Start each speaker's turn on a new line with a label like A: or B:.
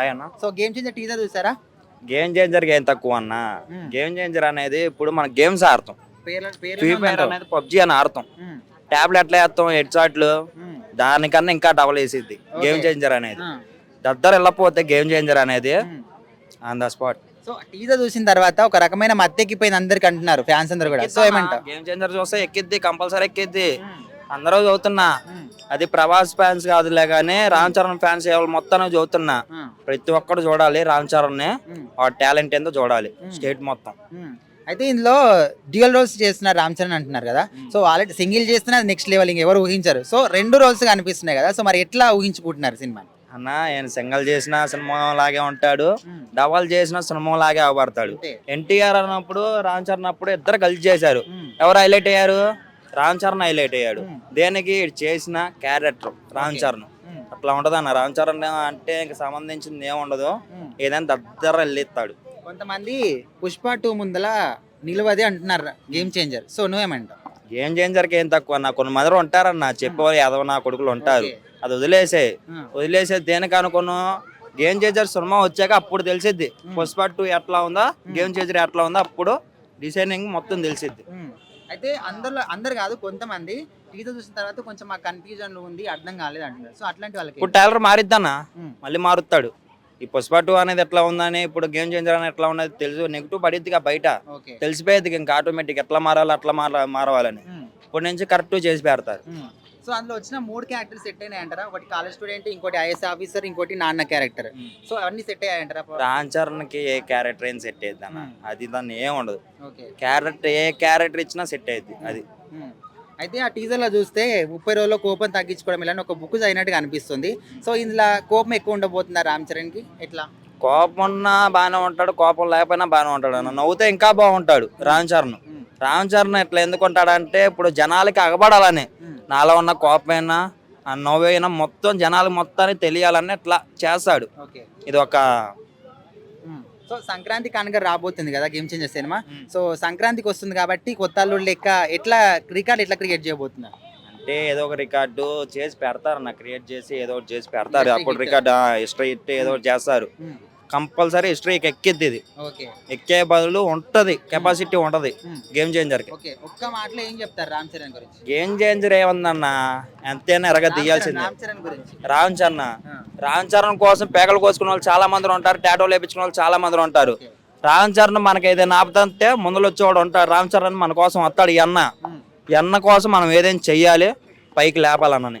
A: ఆయన
B: so game changer teaser చూసారా?
A: Game changer ఏం తక్కువ అన్న. గేమ్ చేంజర్ అనేది ఇప్పుడు మన గేమ్స్ ఆడతాం. ఫ్రీ ఫైర్ అనేది పబ్జి అని ఆడతాం. ఎట్లా వేస్తాం హెడ్ షాట్లు దానికన్నా ఇంకా డబల్ వేసిద్ది. గేమ్. చేంజర్ అనేది. దద్దరు వెళ్ళకపోతే గేమ్ చేంజర్ అనేది on the spot
B: so teaser చూసిన తర్వాత ఒక రకమైన మత్తెక్కిపోయింది అందరికి అంటున్నారు ఫ్యాన్స్ అందరు కూడా. సో ఏమంటావు?
A: గేమ్ చేంజర్ చూస్తే ఎక్కిద్ది కంపల్సరీ ఎక్కిద్ది. అందరూ చదువుతున్నా. అది ప్రభాస్ ఫ్యాన్స్ కాదులే కానీ రామ్ చరణ్ ఫ్యాన్స్ ఎవరు మొత్తం చదువుతున్నా. ప్రతి ఒక్కరు చూడాలి రామ్ చరణ్ని ఆ టాలెంట్ ఏందో చూడాలి. స్టేట్ మొత్తం.
B: అయితే ఇందులో డ్యూయల్ రోల్స్ చేస్తున్నారు రామ్ చరణ్ అంటున్నారు కదా. సో ఆల్రెడీ సింగిల్ చేస్తున్నా నెక్స్ట్ లెవెల్ ఎవరు ఊహించారు. సో రెండు రోల్స్ కనిపిస్తున్నాయి కదా. సో మరి ఎట్లా ఊహించుకుంటున్నారు సినిమా?
A: అన్న ఆయన సింగల్ చేసిన సినిమా లాగే ఉంటాడు. డబల్ చేసిన సినిమా లాగే అవబడతాడు ఎన్టీఆర్ అన్నప్పుడు రామ్ చరణ్ అప్పుడు ఇద్దరు కలిసి చేశారు. ఎవరు హైలైట్ అయ్యారు? రామ్ చరణ్ హైలైట్ అయ్యాడు. దేనికి చేసిన క్యారెక్టర్ రామ్ చరణ్. అట్లా ఉంటది అన్న. రామ్ చరణ్ అంటే ఇంక సంబంధించింది ఏముండదు. ఏదైనా దగ్గర వెళ్ళిస్తాడు.
B: కొంతమంది పుష్ప టూ ముందల నిలవది అంటున్నారు గేమ్ చేంజర్. సో నువ్వేమంటావు?
A: ఏం చేంజర్కి ఏం తక్కువ అన్న. కొన్ని మంది ఉంటారన్న. చెప్పేవాళ్ళు యాదవ నా కొడుకులు ఉంటారు. అది వదిలేసే. వదిలేసే దేనికి అనుకున్నాం గేమ్ చేంజర్ సినిమా వచ్చాక అప్పుడు తెలిసిద్ది. పుష్ప టూ ఎట్లా ఉందా గేమ్ చేంజర్ ఎట్లా ఉందా అప్పుడు డిసైనింగ్ మొత్తం తెలిసిద్ది.
B: అయితే అందరిలో అందరు కాదు కొంతమంది టీజర్ చూసిన తర్వాత కొంచెం మాకు కన్ఫ్యూజన్ ఉంది అర్థం కాలేదు అంటున్నారు సో అట్లాంటి వాళ్ళకి
A: ఇప్పుడు టైలర్ మారిద్దన్నా
B: ఉమ్.
A: మళ్ళీ మారుతాడు. ఈ పుష్ప టూ అనేది ఎట్లా ఉందని ఇప్పుడు గేమ్ చేంజర్ అనేది ఎట్లా ఉన్నది తెలుసు. నెగిటివ్ పడిద్దిగా బయట. తెలిసిపోయేది ఇంకా ఆటోమేటిక్ ఎట్లా మారాలి అట్లా మార మారవాలని. ఇప్పటి నుంచి కరెక్ట్ చేసి పెడతారు.
B: సో అందులో వచ్చిన మూడు క్యారెక్టర్స్ సెట్ అయినాయి అంటారా ఒకటి కాలేజ్ స్టూడెంట్ ఇంకోటి ఐఎస్ ఆఫీసర్ ఇంకోటి నాన్న క్యారెక్టర్ సో అవన్నీ సెట్ అయ్యాయంటారా?
A: రామ్ చరణ్కి ఏ క్యారెక్టర్ ఏం సెట్ అయ్యిద్ది అన్న. అది దాన్ని ఏం ఉండదు. క్యారెక్టర్ ఏ క్యారెక్టర్ ఇచ్చినా సెట్ అయ్యిద్ది అది.
B: ఉమ్. అయితే ఆ టీజర్లో చూస్తే ముప్పై రోజుల్లో కోపం తగ్గించుకోవడం ఇలా ఒక బుక్ చదివినట్టుగా అనిపిస్తుంది. సో ఇందులో కోపం ఎక్కువ ఉండబోతుందా రామ్ చరణ్కి ఎట్లా?
A: కోపం ఉన్నా బాగానే ఉంటాడు కోపం లేకపోయినా బాగానే ఉంటాడు అన్న. నవ్వుతే ఇంకా బాగుంటాడు రామ్ చరణ్. రామ్ చరణ్ ఎట్లా ఎందుకు ఉంటాడంటే ఇప్పుడు జనాలకి అగబడాలని. నాలో ఉన్న కోపమైనా ఆ నవ్వైనా మొత్తం జనాలకు మొత్తానికి తెలియాలని ఇట్లా చేస్తాడు.
B: ఓకే.
A: ఇది ఒక.
B: సో సంక్రాంతి కనుక రాబోతుంది కదా గేమ్ చేంజర్ సినిమా. సో సంక్రాంతికి వస్తుంది కాబట్టి కొత్త అల్లుడు లెక్క ఎట్లా రికార్డ్ ఎట్లా క్రియేట్ చేయబోతున్నారు?
A: అంటే ఏదో ఒక రికార్డు చేసి పెడతారు అన్న క్రియేట్ చేసి ఏదో ఒకటి చేసి పెడతారు. అప్పుడు. రికార్డ్ హిస్టరీ ఏదో ఒకటి చేస్తారు. కంపల్సరీ హిస్టరీకి ఎక్కిద్ది ఇది. ఎక్కే బదులు ఉంటది కెపాసిటీ ఉంటది. గేమ్
B: చేంజర్కి. ఒక్క మాటలో ఏం చెప్తారు రామ్ చరణ్ గురించి?
A: గేమ్ చేంజర్ ఏముందన్న? ఎంతైనా ఎరగ తీయాల్సిందే.
B: రామ్ చరణ్ గురించి.
A: రామ్ చరణ్ కోసం పేకలు కోసుకునే వాళ్ళు చాలా మంది ఉంటారు టాటోలు వేపించుకునే వాళ్ళు చాలా మంది ఉంటారు. రామ్ చరణ్ మనకి ఏదైనా ఆపుతుంటే ముందులో వచ్చేవాడు ఉంటాడు. రామ్ చరణ్ మన కోసం వస్తాడు. ఈ అన్న కోసం మనం ఏదైనా చెయ్యాలి పైకి లేపాలన్నని.